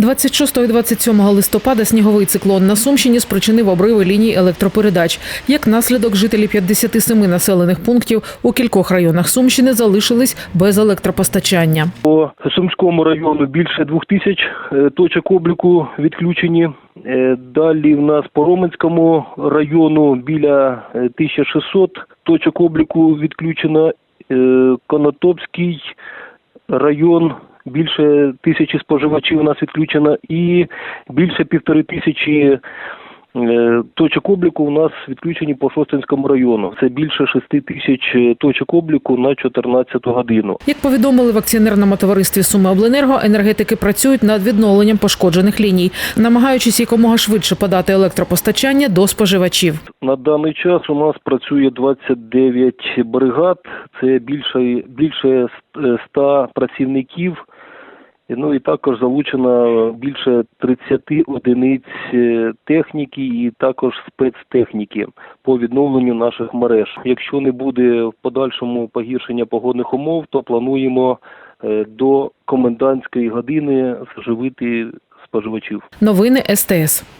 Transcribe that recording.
26 і 27 листопада сніговий циклон на Сумщині спричинив обриви ліній електропередач. Як наслідок, жителі 57 населених пунктів у кількох районах Сумщини залишились без електропостачання. По Сумському району більше двох тисяч е, точок обліку відключені. Е, Далі в нас по Роменському району біля е, 1600 точок обліку відключено. Е, Конотопський район більше тисячі споживачів у нас відключено і більше півтори тисячі е, точок обліку у нас відключені по Шостинському району. Це більше шести тисяч е, точок обліку на 14 годину. Як повідомили в акціонерному товаристві Сумиобленерго, енергетики працюють над відновленням пошкоджених ліній, намагаючись якомога швидше подати електропостачання до споживачів. На даний час у нас працює 29 бригад, це більше, більше 100 працівників. Ну і також залучено більше 30 одиниць е, техніки і також спецтехніки по відновленню наших мереж. Якщо не буде в подальшому погіршення погодних умов, то плануємо е, до комендантської години зживити споживачів. Новини СТС.